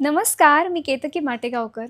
नमस्कार मी केतकी माटेगावकर.